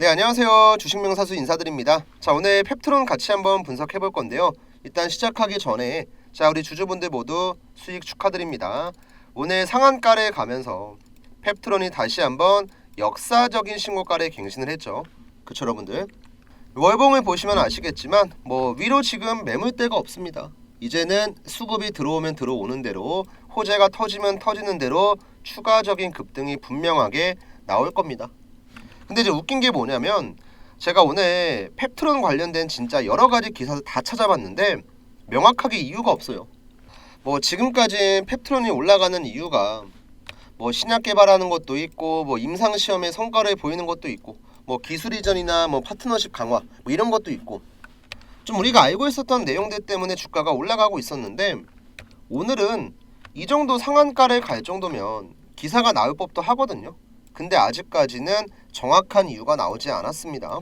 네 안녕하세요. 주식명 사수 인사드립니다. 자 오늘 펩트론 같이 한번 분석해 볼 건데요. 일단 시작하기 전에 자 우리 주주분들 모두 수익 축하드립니다. 오늘 상한가를 가면서 펩트론이 다시 한번 역사적인 신고가를 갱신을 했죠. 그쵸 여러분들? 월봉을 보시면 아시겠지만 뭐 위로 지금 매물대가 없습니다. 이제는 수급이 들어오면 들어오는 대로 호재가 터지면 터지는 대로 추가적인 급등이 분명하게 나올 겁니다 근데 이제 웃긴 게 뭐냐면 제가 오늘 펩트론 관련된 진짜 여러 가지 기사를 다 찾아봤는데 명확하게 이유가 없어요. 뭐 지금까지 펩트론이 올라가는 이유가 뭐 신약 개발하는 것도 있고 뭐 임상 시험의 성과를 보이는 것도 있고 뭐 기술 이전이나 뭐 파트너십 강화 뭐 이런 것도 있고 좀 우리가 알고 있었던 내용들 때문에 주가가 올라가고 있었는데 오늘은 이 정도 상한가를 갈 정도면 기사가 나올 법도 하거든요. 근데 아직까지는 정확한 이유가 나오지 않았습니다.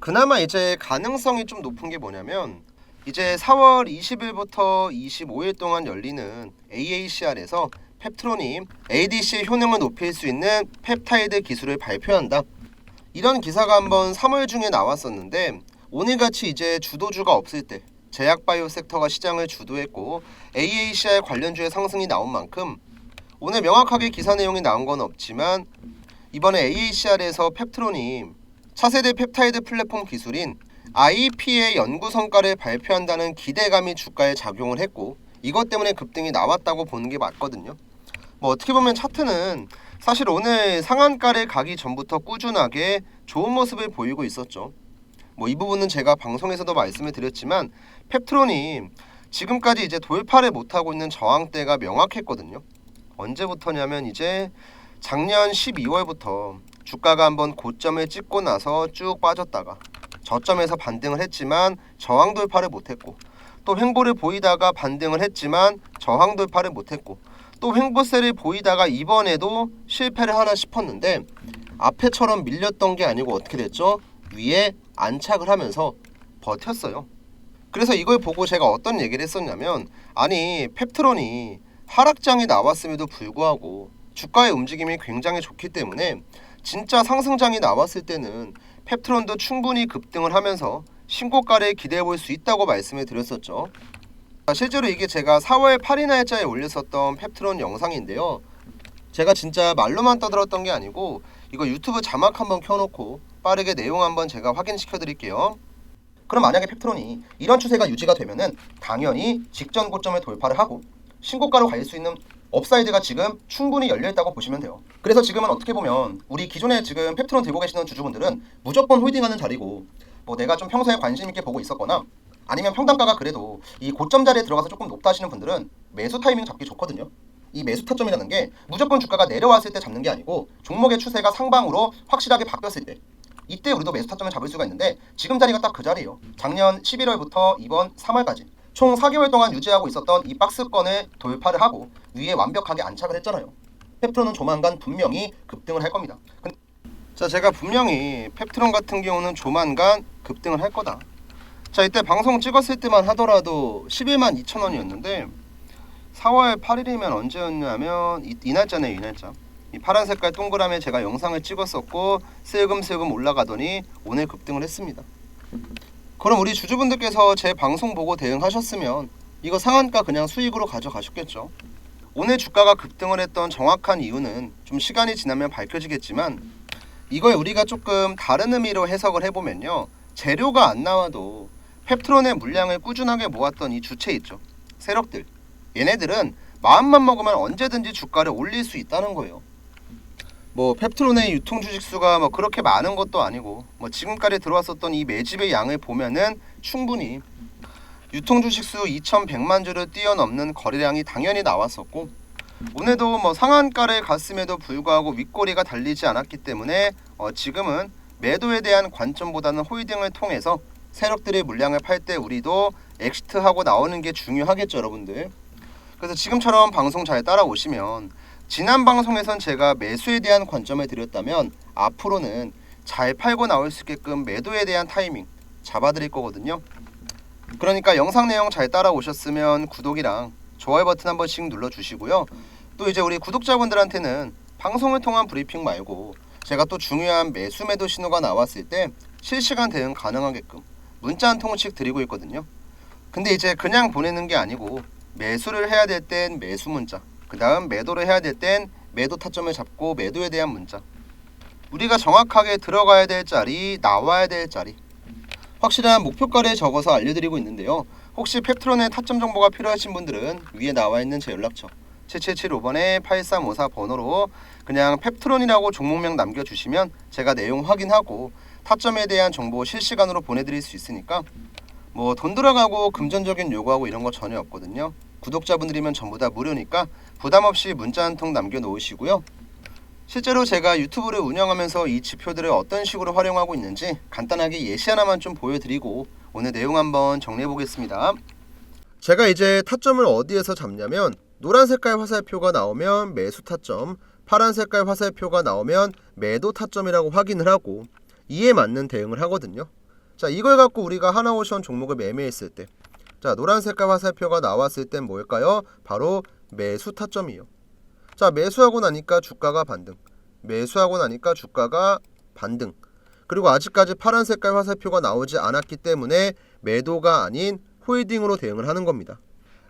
그나마 이제 가능성이 좀 높은 게 뭐냐면 이제 4월 20일부터 25일 동안 열리는 AACR에서 펩트론이 ADC의 효능을 높일 수 있는 펩타이드 기술을 발표한다. 이런 기사가 한번 3월 중에 나왔었는데 오늘같이 이제 주도주가 없을 때 제약 바이오 섹터가 시장을 주도했고 AACR 관련주의 상승이 나온 만큼 오늘 명확하게 기사 내용이 나온 건 없지만 이번에 AACR에서 펩트론이 차세대 펩타이드 플랫폼 기술인 IP의 연구 성과를 발표한다는 기대감이 주가에 작용을 했고 이것 때문에 급등이 나왔다고 보는 게 맞거든요. 뭐 어떻게 보면 차트는 사실 오늘 상한가를 가기 전부터 꾸준하게 좋은 모습을 보이고 있었죠. 뭐 이 부분은 제가 방송에서도 말씀을 드렸지만 펩트론이 지금까지 이제 돌파를 못하고 있는 저항대가 명확했거든요. 언제부터냐면 이제 작년 12월부터 주가가 한번 고점을 찍고 나서 쭉 빠졌다가 저점에서 반등을 했지만 저항 돌파를 못했고 또 횡보를 보이다가 반등을 했지만 저항 돌파를 못했고 또 횡보세를 보이다가 이번에도 실패를 하나 싶었는데 앞에처럼 밀렸던 게 아니고 어떻게 됐죠? 위에 안착을 하면서 버텼어요. 그래서 이걸 보고 제가 어떤 얘기를 했었냐면 아니 펩트론이 하락장이 나왔음에도 불구하고 주가의 움직임이 굉장히 좋기 때문에 진짜 상승장이 나왔을 때는 펩트론도 충분히 급등을 하면서 신고가를 기대해 볼 수 있다고 말씀을 드렸었죠. 실제로 이게 제가 4월 8일 날짜에 올렸었던 펩트론 영상인데요. 제가 진짜 말로만 떠들었던 게 아니고 이거 유튜브 자막 한번 켜놓고 빠르게 내용 한번 제가 확인시켜 드릴게요. 그럼 만약에 펩트론이 이런 추세가 유지가 되면은 당연히 직전 고점을 돌파를 하고 신고가로 갈 수 있는 업사이드가 지금 충분히 열려 있다고 보시면 돼요. 그래서 지금은 어떻게 보면 우리 기존에 지금 펩트론 들고 계시는 주주분들은 무조건 홀딩하는 자리고 뭐 내가 좀 평소에 관심 있게 보고 있었거나 아니면 평단가가 그래도 이 고점 자리에 들어가서 조금 높다 하시는 분들은 매수 타이밍 잡기 좋거든요. 이 매수 타점이라는 게 무조건 주가가 내려왔을 때 잡는 게 아니고 종목의 추세가 상방으로 확실하게 바뀌었을 때 이때 우리도 매수 타점을 잡을 수가 있는데 지금 자리가 딱 그 자리예요. 작년 11월부터 이번 3월까지 총 4개월 동안 유지하고 있었던 이 박스권을 돌파를 하고 위에 완벽하게 안착을 했잖아요. 펩트론은 조만간 분명히 급등을 할 겁니다. 근- 자, 제가 분명히 펩트론 같은 경우는 조만간 급등을 할 거다. 자, 이때 방송 찍었을 때만 하더라도 11만 2천 원이었는데 4월 8일이면 언제였냐면 이, 이 날짜네요, 이 날짜. 이 파란 색깔 동그라미에 제가 영상을 찍었었고 슬금슬금 올라가더니 오늘 급등을 했습니다. 그럼 우리 주주분들께서 제 방송 보고 대응하셨으면 이거 상한가 그냥 수익으로 가져가셨겠죠. 오늘 주가가 급등을 했던 정확한 이유는 좀 시간이 지나면 밝혀지겠지만 이걸 우리가 조금 다른 의미로 해석을 해보면요. 재료가 안 나와도 펩트론의 물량을 꾸준하게 모았던 이 주체 있죠. 세력들. 얘네들은 마음만 먹으면 언제든지 주가를 올릴 수 있다는 거예요. 뭐 펩트론의 유통 주식 수가 뭐 그렇게 많은 것도 아니고 뭐 지금까지 들어왔었던 이 매집의 양을 보면은 충분히 유통 주식 수 2,100만 주를 뛰어넘는 거래량이 당연히 나왔었고 오늘도 뭐 상한가를 갔음에도 불구하고 윗꼬리가 달리지 않았기 때문에 어 지금은 매도에 대한 관점보다는 홀딩을 통해서 세력들의 물량을 팔 때 우리도 엑시트하고 나오는 게 중요하겠죠, 여러분들. 그래서 지금처럼 방송 잘 따라오시면 지난 방송에선 제가 매수에 대한 관점을 드렸다면 앞으로는 잘 팔고 나올 수 있게끔 매도에 대한 타이밍 잡아드릴 거거든요. 그러니까 영상 내용 잘 따라오셨으면 구독이랑 좋아요 버튼 한 번씩 눌러주시고요. 또 이제 우리 구독자분들한테는 방송을 통한 브리핑 말고 제가 또 중요한 매수 매도 신호가 나왔을 때 실시간 대응 가능하게끔 문자 한 통씩 드리고 있거든요. 근데 이제 그냥 보내는 게 아니고 매수를 해야 될 땐 매수 문자, 그 다음 매도를 해야 될 땐 매도 타점을 잡고 매도에 대한 문자. 우리가 정확하게 들어가야 될 자리, 나와야 될 자리. 확실한 목표가를 적어서 알려드리고 있는데요. 혹시 펩트론의 타점 정보가 필요하신 분들은 위에 나와 있는 제 연락처 7775번에 8354 번호로 그냥 펩트론이라고 종목명 남겨주시면 제가 내용 확인하고 타점에 대한 정보 실시간으로 보내드릴 수 있으니까 뭐 돈 들어가고 금전적인 요구하고 이런 거 전혀 없거든요. 구독자분들이면 전부 다 무료니까 부담 없이 문자 한 통 남겨놓으시고요. 실제로 제가 유튜브를 운영하면서 이 지표들을 어떤 식으로 활용하고 있는지 간단하게 예시 하나만 좀 보여드리고 오늘 내용 한번 정리해 보겠습니다. 제가 이제 타점을 어디에서 잡냐면 노란 색깔 화살표가 나오면 매수 타점, 파란 색깔 화살표가 나오면 매도 타점이라고 확인을 하고 이에 맞는 대응을 하거든요. 자, 이걸 갖고 우리가 하나오션 종목을 매매했을 때 자, 노란 색깔 화살표가 나왔을 땐 뭘까요? 바로 매수 타점이요. 자, 매수하고 나니까 주가가 반등. 매수하고 나니까 주가가 반등. 그리고 아직까지 파란 색깔 화살표가 나오지 않았기 때문에 매도가 아닌 홀딩으로 대응을 하는 겁니다.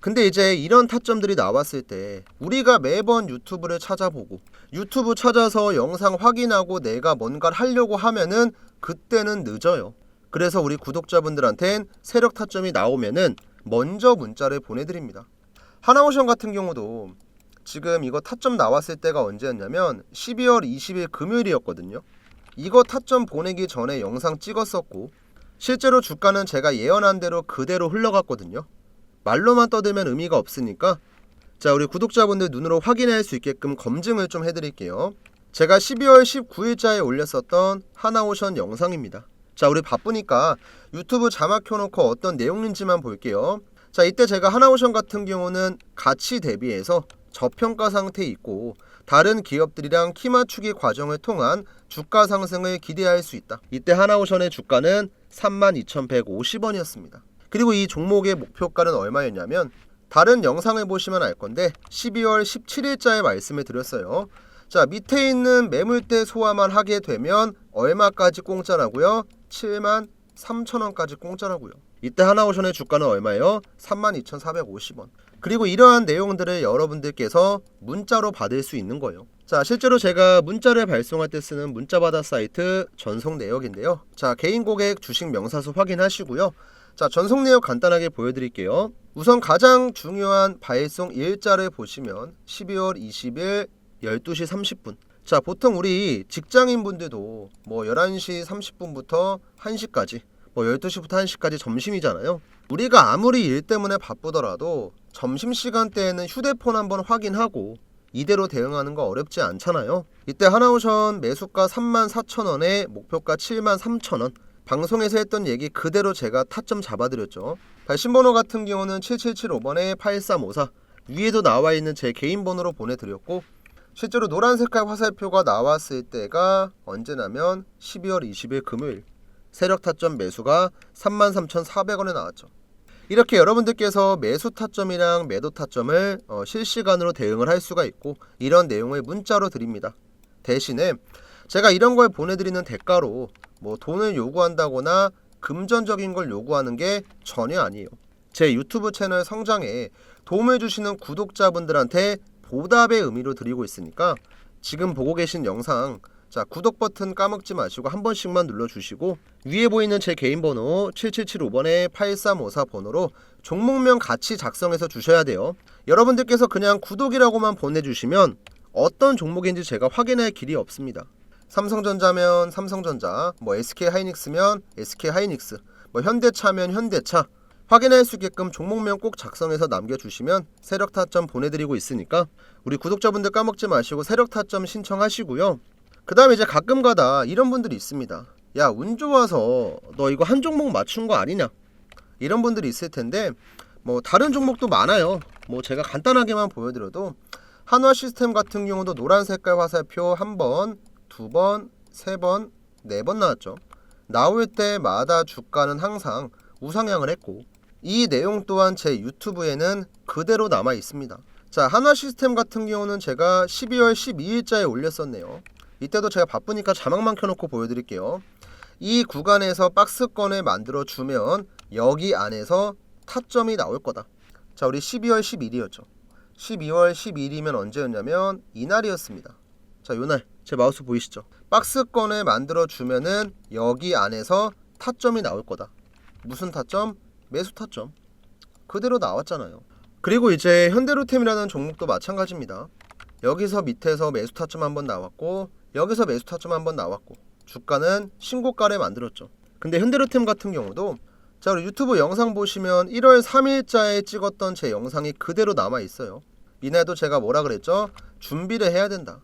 근데 이제 이런 타점들이 나왔을 때 우리가 매번 유튜브를 찾아보고 유튜브 찾아서 영상 확인하고 내가 뭔가를 하려고 하면은 그때는 늦어요. 그래서 우리 구독자분들한텐 세력 타점이 나오면은 먼저 문자를 보내드립니다. 하나오션 같은 경우도 지금 이거 타점 나왔을 때가 언제였냐면 12월 20일 금요일이었거든요. 이거 타점 보내기 전에 영상 찍었었고 실제로 주가는 제가 예언한 대로 그대로 흘러갔거든요. 말로만 떠들면 의미가 없으니까 자 우리 구독자분들 눈으로 확인할 수 있게끔 검증을 좀 해드릴게요. 제가 12월 19일자에 올렸었던 하나오션 영상입니다. 자 우리 바쁘니까 유튜브 자막 켜놓고 어떤 내용인지만 볼게요. 자 이때 제가 하나오션 같은 경우는 가치 대비해서 저평가 상태에 있고 다른 기업들이랑 키 맞추기 과정을 통한 주가 상승을 기대할 수 있다. 이때 하나오션의 주가는 32,150원이었습니다. 그리고 이 종목의 목표가는 얼마였냐면 다른 영상을 보시면 알 건데 12월 17일자에 말씀을 드렸어요. 자 밑에 있는 매물대 소화만 하게 되면 얼마까지 공짜라고요? 7만 3천원까지 공짜라고요. 이때 하나오션의 주가는 얼마예요? 32,450원. 그리고 이러한 내용들을 여러분들께서 문자로 받을 수 있는 거예요. 자, 실제로 제가 문자를 발송할 때 쓰는 문자받아 사이트 전송 내역인데요. 자, 개인 고객 주식 명사수 확인하시고요. 자, 전송 내역 간단하게 보여드릴게요. 우선 가장 중요한 발송 일자를 보시면 12월 20일 12시 30분. 자, 보통 우리 직장인 분들도 뭐 11시 30분부터 1시까지 뭐 12시부터 1시까지 점심이잖아요. 우리가 아무리 일 때문에 바쁘더라도 점심시간 대에는 휴대폰 한번 확인하고 이대로 대응하는 거 어렵지 않잖아요. 이때 하나오션 매수가 34,000원에 목표가 73,000원. 방송에서 했던 얘기 그대로 제가 타점 잡아드렸죠. 발신번호 같은 경우는 7775번에 8354 위에도 나와 있는 제 개인 번호로 보내드렸고 실제로 노란 색깔 화살표가 나왔을 때가 언제냐면 12월 20일 금요일 세력 타점 매수가 33,400원에 나왔죠. 이렇게 여러분들께서 매수 타점이랑 매도 타점을 어, 실시간으로 대응을 할 수가 있고 이런 내용을 문자로 드립니다. 대신에 제가 이런 걸 보내드리는 대가로 뭐 돈을 요구한다거나 금전적인 걸 요구하는 게 전혀 아니에요. 제 유튜브 채널 성장에 도움을 주시는 구독자분들한테 보답의 의미로 드리고 있으니까 지금 보고 계신 영상 자 구독 버튼 까먹지 마시고 한 번씩만 눌러주시고 위에 보이는 제 개인 번호 7775번에 8354 번호로 종목명 같이 작성해서 주셔야 돼요. 여러분들께서 그냥 구독이라고만 보내주시면 어떤 종목인지 제가 확인할 길이 없습니다. 삼성전자면 삼성전자, 뭐 SK 하이닉스면 SK 하이닉스, 뭐 현대차면 현대차 확인할 수 있게끔 종목명 꼭 작성해서 남겨주시면 세력 타점 보내드리고 있으니까 우리 구독자분들 까먹지 마시고 세력 타점 신청하시고요. 그 다음에 이제 가끔 가다 이런 분들이 있습니다. 야, 운 좋아서 너 이거 한 종목 맞춘 거 아니냐? 이런 분들이 있을 텐데, 뭐, 다른 종목도 많아요. 뭐, 제가 간단하게만 보여드려도, 한화 시스템 같은 경우도 노란 색깔 화살표 한 번, 두 번, 세 번, 네 번 나왔죠. 나올 때마다 주가는 항상 우상향을 했고, 이 내용 또한 제 유튜브에는 그대로 남아 있습니다. 자, 한화 시스템 같은 경우는 제가 12월 12일자에 올렸었네요. 이때도 제가 바쁘니까 자막만 켜놓고 보여드릴게요. 이 구간에서 박스권을 만들어 주면 여기 안에서 타점이 나올 거다. 자, 우리 12월 10일이었죠. 12월 10일이면 언제였냐면 이날이었습니다. 자, 요날 제 마우스 보이시죠? 박스권을 만들어 주면은 여기 안에서 타점이 나올 거다. 무슨 타점? 매수 타점. 그대로 나왔잖아요. 그리고 이제 현대로템이라는 종목도 마찬가지입니다. 여기서 밑에서 매수 타점 한번 나왔고 여기서 매수 타점 한번 나왔고 주가는 신고가를 만들었죠. 근데 현대로템 같은 경우도 자 우리 유튜브 영상 보시면 1월 3일자에 찍었던 제 영상이 그대로 남아 있어요. 이날도 제가 뭐라 그랬죠? 준비를 해야 된다.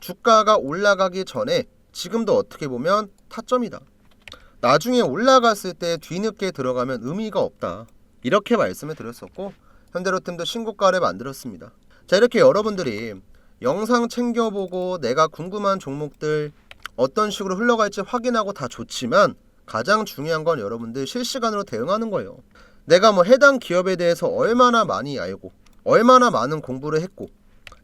주가가 올라가기 전에 지금도 어떻게 보면 타점이다. 나중에 올라갔을 때 뒤늦게 들어가면 의미가 없다. 이렇게 말씀을 드렸었고 현대로템도 신고가를 만들었습니다. 자 이렇게 여러분들이 영상 챙겨보고 내가 궁금한 종목들 어떤 식으로 흘러갈지 확인하고 다 좋지만 가장 중요한 건 여러분들 실시간으로 대응하는 거예요. 내가 뭐 해당 기업에 대해서 얼마나 많이 알고 얼마나 많은 공부를 했고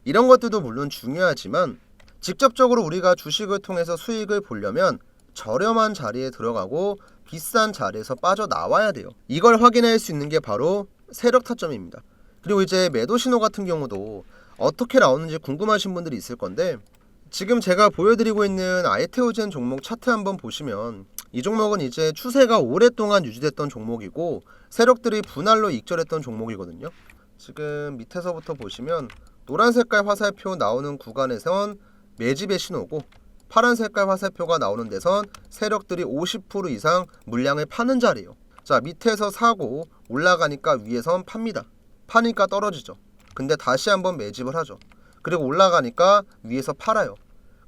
이런 것들도 물론 중요하지만 직접적으로 우리가 주식을 통해서 수익을 보려면 저렴한 자리에 들어가고 비싼 자리에서 빠져나와야 돼요. 이걸 확인할 수 있는 게 바로 세력 타점입니다. 그리고 이제 매도 신호 같은 경우도 어떻게 나오는지 궁금하신 분들이 있을 건데 지금 제가 보여드리고 있는 아이테오젠 종목 차트 한번 보시면 이 종목은 이제 추세가 오랫동안 유지됐던 종목이고 세력들이 분할로 익절했던 종목이거든요. 지금 밑에서부터 보시면 노란 색깔 화살표 나오는 구간에선 매집의 신호고 파란 색깔 화살표가 나오는 데선 세력들이 50% 이상 물량을 파는 자리예요. 자 밑에서 사고 올라가니까 위에선 팝니다. 파니까 떨어지죠. 근데 다시 한번 매집을 하죠. 그리고 올라가니까 위에서 팔아요.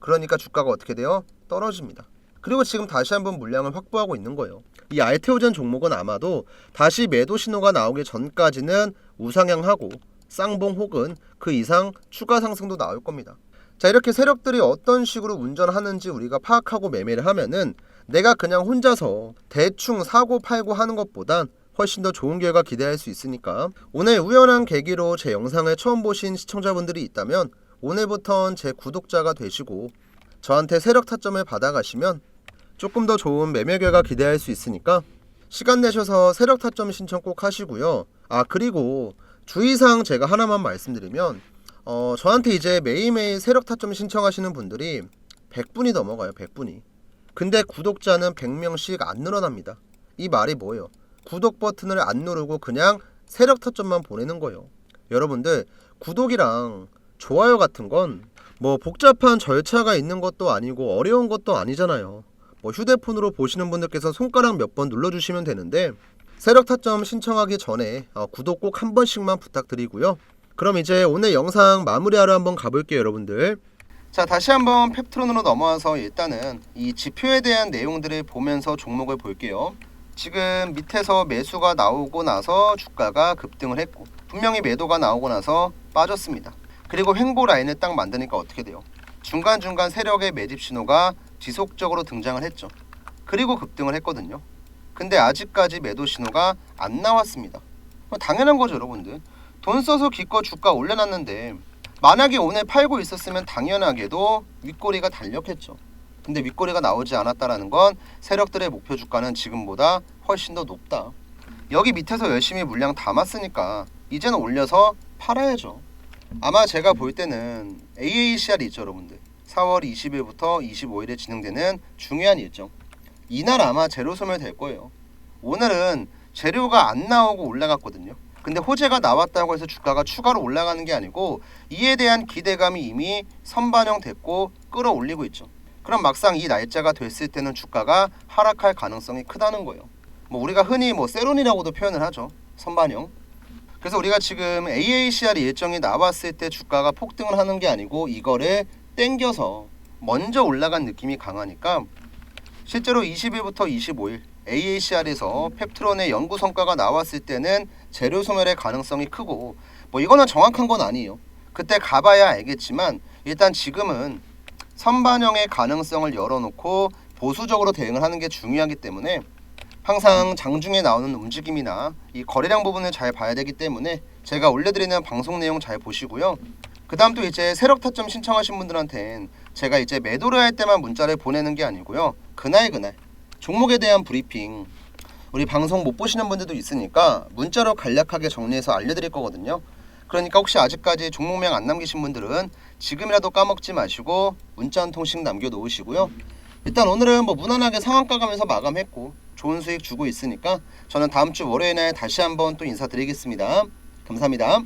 그러니까 주가가 어떻게 돼요? 떨어집니다. 그리고 지금 다시 한번 물량을 확보하고 있는 거예요. 이 알테오젠 종목은 아마도 다시 매도 신호가 나오기 전까지는 우상향하고 쌍봉 혹은 그 이상 추가 상승도 나올 겁니다. 자 이렇게 세력들이 어떤 식으로 운전하는지 우리가 파악하고 매매를 하면은 내가 그냥 혼자서 대충 사고 팔고 하는 것보단 훨씬 더 좋은 결과 기대할 수 있으니까 오늘 우연한 계기로 제 영상을 처음 보신 시청자분들이 있다면 오늘부턴 제 구독자가 되시고 저한테 세력 타점을 받아가시면 조금 더 좋은 매매 결과 기대할 수 있으니까 시간 내셔서 세력 타점 신청 꼭 하시고요. 아 그리고 주의사항 제가 하나만 말씀드리면 어 저한테 이제 매일매일 세력 타점 신청하시는 분들이 100분이 넘어가요. 100분이. 근데 구독자는 100명씩 안 늘어납니다. 이 말이 뭐예요? 구독 버튼을 안 누르고 그냥 세력 타점만 보내는 거예요. 여러분들 구독이랑 좋아요 같은 건 뭐 복잡한 절차가 있는 것도 아니고 어려운 것도 아니잖아요. 뭐 휴대폰으로 보시는 분들께서 손가락 몇 번 눌러주시면 되는데 세력 타점 신청하기 전에 어, 구독 꼭 한 번씩만 부탁드리고요. 그럼 이제 오늘 영상 마무리하러 한번 가볼게요, 여러분들. 자 다시 한번 펩트론으로 넘어와서 일단은 이 지표에 대한 내용들을 보면서 종목을 볼게요. 지금 밑에서 매수가 나오고 나서 주가가 급등을 했고 분명히 매도가 나오고 나서 빠졌습니다. 그리고 횡보 라인을 딱 만드니까 어떻게 돼요? 중간중간 세력의 매집 신호가 지속적으로 등장을 했죠. 그리고 급등을 했거든요. 근데 아직까지 매도 신호가 안 나왔습니다. 뭐 당연한 거죠, 여러분들. 돈 써서 기껏 주가 올려놨는데 만약에 오늘 팔고 있었으면 당연하게도 윗꼬리가 달렸겠죠. 근데 윗꼬리가 나오지 않았다라는 건 세력들의 목표 주가는 지금보다 훨씬 더 높다. 여기 밑에서 열심히 물량 담았으니까 이제는 올려서 팔아야죠. 아마 제가 볼 때는 AACR 있죠, 여러분들. 4월 20일부터 25일에 진행되는 중요한 일정. 이날 아마 재료 소멸될 거예요. 오늘은 재료가 안 나오고 올라갔거든요. 근데 호재가 나왔다고 해서 주가가 추가로 올라가는 게 아니고 이에 대한 기대감이 이미 선반영됐고 끌어올리고 있죠. 그럼 막상 이 날짜가 됐을 때는 주가가 하락할 가능성이 크다는 거예요. 뭐 우리가 흔히 뭐 세론이라고도 표현을 하죠. 선반영. 그래서 우리가 지금 AACR 일정이 나왔을 때 주가가 폭등을 하는 게 아니고 이거를 땡겨서 먼저 올라간 느낌이 강하니까 실제로 20일부터 25일 AACR에서 펩트론의 연구 성과가 나왔을 때는 재료 소멸의 가능성이 크고 뭐 이거는 정확한 건 아니에요. 그때 가봐야 알겠지만 일단 지금은 선반영의 가능성을 열어놓고 보수적으로 대응을 하는 게 중요하기 때문에 항상 장중에 나오는 움직임이나 이 거래량 부분을 잘 봐야 되기 때문에 제가 올려드리는 방송 내용 잘 보시고요. 그 다음 또 이제 세력 타점 신청하신 분들한텐 제가 이제 매도를 할 때만 문자를 보내는 게 아니고요. 그날 그날 종목에 대한 브리핑 우리 방송 못 보시는 분들도 있으니까 문자로 간략하게 정리해서 알려드릴 거거든요. 그러니까 혹시 아직까지 종목명 안 남기신 분들은 지금이라도 까먹지 마시고 문자 한 통씩 남겨놓으시고요. 일단 오늘은 뭐 무난하게 상한가 가면서 마감했고 좋은 수익 주고 있으니까 저는 다음 주 월요일 날 다시 한번 또 인사드리겠습니다. 감사합니다.